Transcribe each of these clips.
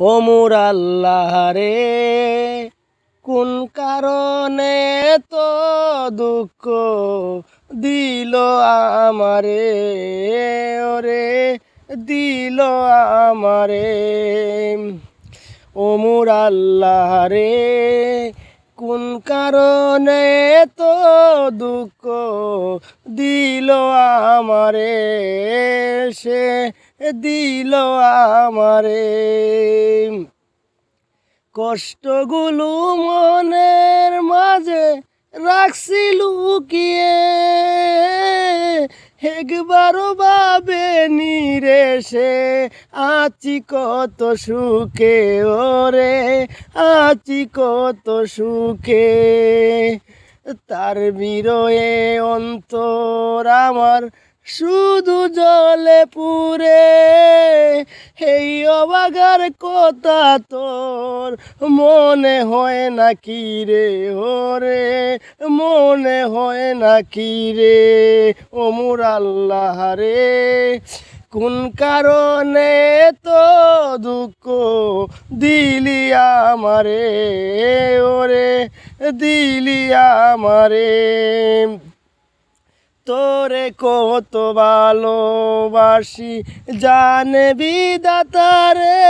ও আল্লাহ রে, কোন কারণে তো দুঃখ দিল আমারে? ওরে, দিল আমারে। ও আল্লাহ রে কোন কারণে তো দুঃখ দিল আমারে সে দিল আমারে। কষ্টগুলো মনের মাঝে রাখছি লুকিয়ে একবারও বাবে নিরে সে, আছি কত সুখে, ওরে আছি কত সুখে। তার বিরয়ে অন্তর আমার শুধু জলে পুরে অবাগার কথা তোর। মনে হয় না কি রে? ওরে মনে হয় না কি রে, ও মুর আল্লাহ রে? কোন কারণে তো দুঃখ দিলি আমারে ওরে দিলি আমারে। তোরে কত ভালোবাসি। জানে বিদাতারে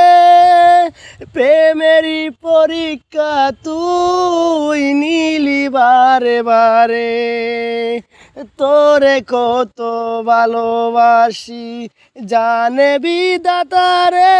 প্রেমেরই পরীক্ষা তুই নীলি বারে বারে। তোরে কত ভালোবাসি, জানে বিদাতারে